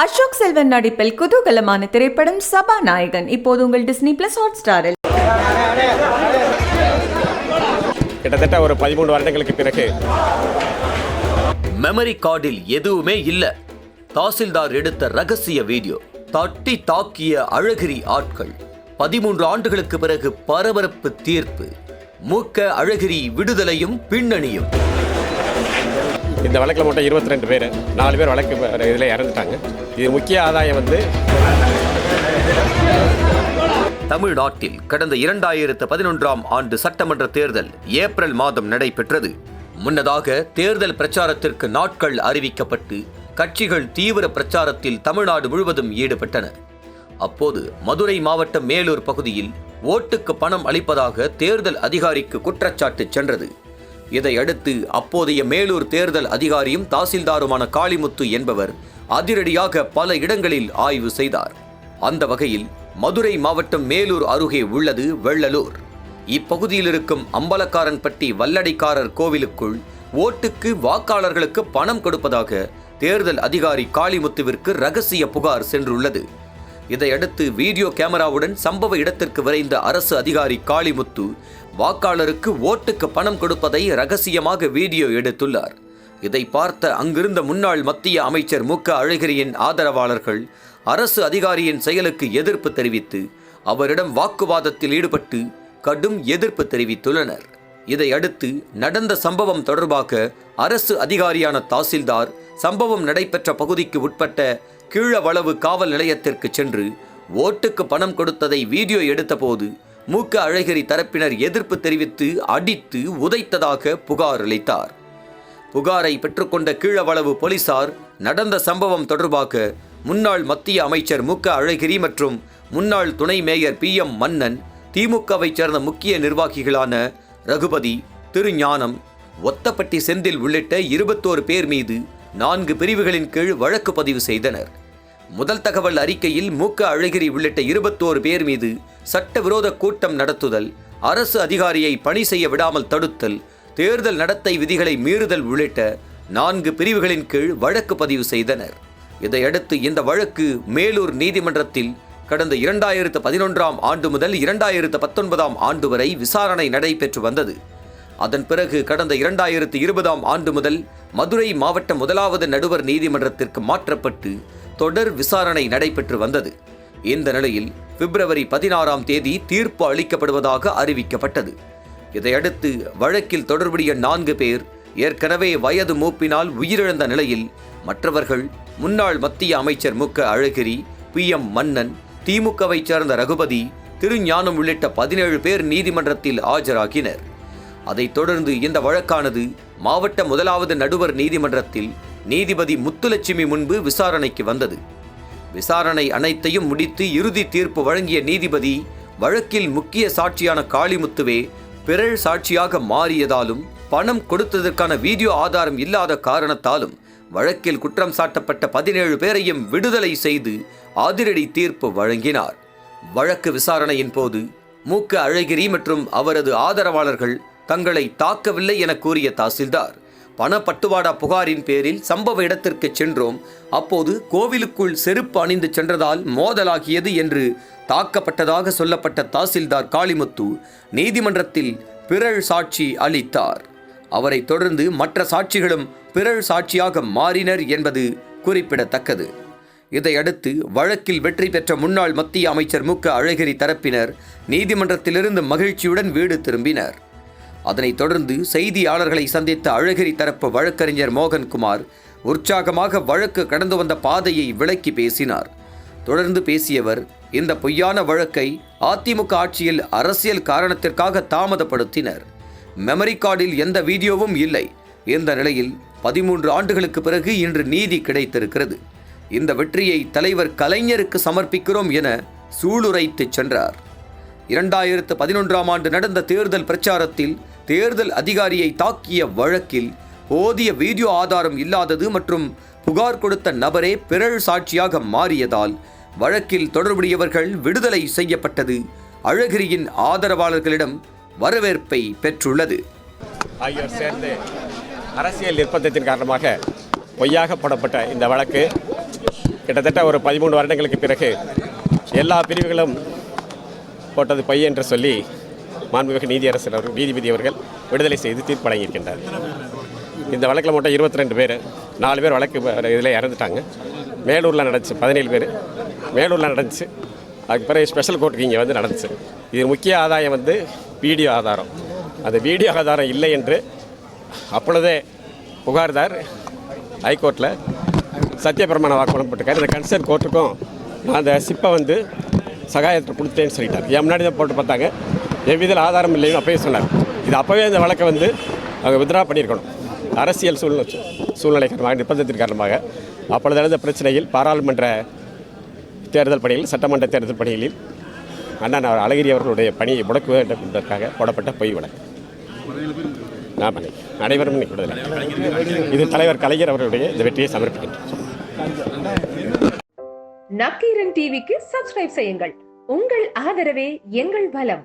அசோக் செல்வன் நடிப்பில் குதூகலமான திரைப்படம் சபாநாயகன். இப்போது உங்கள் டிஸ்னி பிளஸ் ஹாட் ஸ்டாரில் கிட்டத்தட்ட ஒரு பதிமூணு வருடங்களுக்கு பிறகு. மெமரி கார்டில் எதுவுமே இல்ல. தாசில்தார் எடுத்த ரகசிய வீடியோ தட்டி தாக்கிய அழகிரி ஆட்கள். பதிமூன்று ஆண்டுகளுக்கு பிறகு பரபரப்பு தீர்ப்பு. மூக்க அழகிரி விடுதலையும் பின்னணியும். இந்த வழக்கில் மட்டும் இருபத்தி ரெண்டு பேர் நாலு பேர் வழக்கு இதில் இறந்துட்டாங்க. இது முக்கிய ஆதாயம் வந்து தமிழ்நாட்டில் கடந்த இரண்டாயிரத்து பதினொன்றாம் ஆண்டு சட்டமன்ற தேர்தல் ஏப்ரல் மாதம் நடைபெற்றது. முன்னதாக தேர்தல் பிரச்சாரத்திற்கு நாட்கள் அறிவிக்கப்பட்டு கட்சிகள் தீவிர பிரச்சாரத்தில் தமிழ்நாடு முழுவதும் ஈடுபட்டன. அப்போது மதுரை மாவட்டம் மேலூர் பகுதியில் ஓட்டுக்கு பணம் அளிப்பதாக தேர்தல் அதிகாரிக்கு குற்றச்சாட்டு சென்றது. இதையடுத்து அப்போதைய மேலூர் தேர்தல் அதிகாரியும் தாசில்தாருமான காளிமுத்து என்பவர் அதிரடியாக பல இடங்களில் ஆய்வு செய்தார். அந்த வகையில் மதுரை மாவட்டம் மேலூர் அருகே உள்ளது வெள்ளலூர். இப்பகுதியில் இருக்கும் அம்பலக்காரன்பட்டி வல்லடைக்காரர் கோவிலுக்குள் ஓட்டுக்கு வாக்காளர்களுக்கு பணம் கொடுப்பதாக தேர்தல் அதிகாரி காளிமுத்துவிற்கு ரகசிய புகார் சென்றுள்ளது. இதையடுத்து வீடியோ கேமராவுடன் சம்பவ இடத்திற்கு விரைந்த அரசு அதிகாரி காளிமுத்து வாக்காளருக்கு ஓட்டுக்கு பணம் கொடுப்பதை ரகசியமாக வீடியோ எடுத்துள்ளார். இதை பார்த்த அங்கிருந்த முன்னாள் மத்திய அமைச்சர் மு. க. அழகிரியின் ஆதரவாளர்கள் அரசு அதிகாரியின் செயலுக்கு எதிர்ப்பு தெரிவித்து அவரிடம் வாக்குவாதத்தில் ஈடுபட்டு கடும் எதிர்ப்பு தெரிவித்துள்ளனர். இதையடுத்து நடந்த சம்பவம் தொடர்பாக அரசு அதிகாரியான தாசில்தார் சம்பவம் நடைபெற்ற பகுதிக்கு உட்பட்ட கீழவளவு காவல் நிலையத்திற்கு சென்று ஓட்டுக்கு பணம் கொடுத்ததை வீடியோ எடுத்தபோது மு க அழகிரி தரப்பினர் எதிர்ப்பு தெரிவித்து அடித்து உதைத்ததாக புகார் அளித்தார். புகாரை பெற்றுக்கொண்ட கீழவளவு போலீசார் நடந்த சம்பவம் தொடர்பாக முன்னாள் மத்திய அமைச்சர் மு க அழகிரி மற்றும் முன்னாள் துணை மேயர் பி எம் மன்னன் திமுகவைச் சேர்ந்த முக்கிய நிர்வாகிகளான ரகுபதி திருஞானம் ஒத்தப்பட்டி செந்தில் உள்ளிட்ட இருபத்தோரு பேர் மீது நான்கு பிரிவுகளின் கீழ் வழக்கு பதிவு செய்தனர். முதல் தகவல் அறிக்கையில் மு க அழகிரி உள்ளிட்ட இருபத்தோரு பேர் மீது சட்டவிரோத கூட்டம் நடத்துதல் அரசு அதிகாரியை பணி செய்ய விடாமல் தடுத்தல் தேர்தல் நடத்தை விதிகளை மீறுதல் உள்ளிட்ட நான்கு பிரிவுகளின் கீழ் வழக்கு பதிவு செய்தனர். இதையடுத்து இந்த வழக்கு மேலூர் நீதிமன்றத்தில் கடந்த இரண்டாயிரத்து பதினொன்றாம் ஆண்டு முதல் இரண்டாயிரத்து பத்தொன்பதாம் ஆண்டு வரை விசாரணை நடைபெற்று வந்தது. அதன் பிறகு கடந்த இரண்டாயிரத்து இருபதாம் ஆண்டு முதல் மதுரை மாவட்ட முதலாவது நடுவர் நீதிமன்றத்திற்கு மாற்றப்பட்டு தொடர் விசாரணை நடைபெற்று வந்தது. இந்த நிலையில் பிப்ரவரி பதினாறாம் தேதி தீர்ப்பு அளிக்கப்படுவதாக அறிவிக்கப்பட்டது. இதையடுத்து வழக்கில் தொடர்புடைய நான்கு பேர் ஏற்கனவே வயது மூப்பினால் உயிரிழந்த நிலையில் மற்றவர்கள் முன்னாள் மத்திய அமைச்சர் மு க. அழகிரி பி. எம். மன்னன் திமுகவைச் சேர்ந்த ரகுபதி திருஞானம் உள்ளிட்ட பதினேழு பேர் நீதிமன்றத்தில் ஆஜராகினர். அதைத் தொடர்ந்து இந்த வழக்கானது மாவட்ட முதலாவது நடுவர் நீதிமன்றத்தில் நீதிபதி முத்துலட்சுமி முன்பு விசாரணைக்கு வந்தது. விசாரணை அனைத்தையும் முடித்து இறுதி தீர்ப்பு வழங்கிய நீதிபதி வழக்கில் முக்கிய சாட்சியான காளிமுத்துவே பிறழ் சாட்சியாக மாறியதாலும் பணம் கொடுத்ததற்கான வீடியோ ஆதாரம் இல்லாத காரணத்தாலும் வழக்கில் குற்றம் சாட்டப்பட்ட பதினேழு பேரையும் விடுதலை செய்து அதிரடி தீர்ப்பு வழங்கினார். வழக்கு விசாரணையின் போது மூக்க அழகிரி மற்றும் அவரது ஆதரவாளர்கள் தங்களை தாக்கவில்லை என கூறிய தாசில்தார். பணப்பட்டுவாடா புகாரின் பேரில் சம்பவ இடத்திற்கு சென்றோம். அப்போது கோவிலுக்குள் செருப்பு அணிந்து சென்றதால் மோதலாகியது என்று தாக்கப்பட்டதாக சொல்லப்பட்ட தாசில்தார் காளிமுத்து நீதிமன்றத்தில் பிறழ் சாட்சி அளித்தார். அவரைத் தொடர்ந்து மற்ற சாட்சிகளும் பிறழ் சாட்சியாக மாறினர் என்பது குறிப்பிடத்தக்கது. இதையடுத்து வழக்கில் வெற்றி பெற்ற முன்னாள் மத்திய அமைச்சர் மு க அழகிரி தரப்பினர் நீதிமன்றத்திலிருந்து மகிழ்ச்சியுடன் வீடு திரும்பினர். அதனைத் தொடர்ந்து செய்தியாளர்களை சந்தித்த அழகிரி தரப்பு வழக்கறிஞர் மோகன்குமார் உற்சாகமாக வழக்கு கடந்து வந்த பாதையை விளக்கி பேசினார். தொடர்ந்து பேசியவர் இந்த பொய்யான வழக்கை அதிமுக ஆட்சியில் அரசியல் காரணத்திற்காக தாமதப்படுத்தினர். மெமரி கார்டில் எந்த வீடியோவும் இல்லை. இந்த நிலையில் பதிமூன்று ஆண்டுகளுக்கு பிறகு இன்று நீதி கிடைத்திருக்கிறது. இந்த வெற்றியை தலைவர் கலைஞருக்கு சமர்ப்பிக்கிறோம் என சூளுரைத்துச் சென்றார். இரண்டாயிரத்து பதினொன்றாம் ஆண்டு நடந்த தேர்தல் பிரச்சாரத்தில் தேர்தல் அதிகாரியை தாக்கிய வழக்கில் போதிய வீடியோ ஆதாரம் இல்லாதது மற்றும் புகார் கொடுத்த நபரே பிறழ் சாட்சியாக மாறியதால் வழக்கில் தொடர்புடையவர்கள் விடுதலை செய்யப்பட்டது. அழகிரியின் ஆதரவாளர்களிடம் வரவேற்பை பெற்றுள்ளது. ஆகியோர் சேர்ந்து அரசியல் நிர்பந்தத்தின் காரணமாக பொய்யாக போடப்பட்ட இந்த வழக்கு. கிட்டத்தட்ட ஒரு பதிமூணு வருடங்களுக்கு பிறகு எல்லா பிரிவுகளும் போட்டது பொய் என்று சொல்லி மாண்புமிகு நீதியரசர் அவர்கள் நீதிபதி அவர்கள் விடுதலை செய்து தீர்ப்பு வழங்கியிருக்கின்றார் இந்த வழக்கில் மட்டும் இருபத்தி ரெண்டு பேர் நாலு பேர் வழக்கு இதில் இறந்துட்டாங்க. மேலூரில் நடந்துச்சு பதினேழு பேர். மேலூரில் நடந்துச்சு. அதுக்கு பிறகு ஸ்பெஷல் கோர்ட்டுக்கு இங்கே வந்து நடந்துச்சு. இது முக்கிய ஆதாயம் வந்து வீடியோ ஆதாரம். அந்த வீடியோ ஆதாரம் இல்லை என்று அப்பொழுதே புகார்தார் ஹைகோர்ட்டில் சத்தியபிரமாண வாக்குமூலம் போட்டிருக்காரு. இந்த கன்சர்ன் கோர்ட்டுக்கும் நான் அந்த சிப்பை வந்து சகாயத்தை கொடுத்தேன்னு சொல்லிட்டார். என் முன்னாடி தான் போட்டு பார்த்தாங்க. எவ்வித ஆதாரம் இல்லைன்னு அப்பவே சொன்னார். இது அப்போவே இந்த வழக்கை வந்து அவங்க வித்ரா பண்ணியிருக்கணும். அரசியல் சூழ்நிலை சூழ்நிலை காரணமாக நிர்பந்தத்தின் காரணமாக அப்பொழுது நடந்த பிரச்சனையில் பாராளுமன்ற தேர்தல் பணியில் சட்டமன்ற தேர்தல் பணிகளில் அண்ணன் அவர் அழகிரி அவர்களுடைய பணியை முடக்க வேண்டும் என்பதற்காக போடப்பட்ட பொய் வழக்கு. நான் பண்ணி அனைவரும் இன்னைக்கு இது தலைவர் கலைஞர் அவர்களுடைய இந்த வெற்றியை சமர்ப்பிக்கின்றேன். நக்கீரன் டிவிக்கு சப்ஸ்கிரைப் செய்யுங்கள். உங்கள் ஆதரவே எங்கள் பலம்.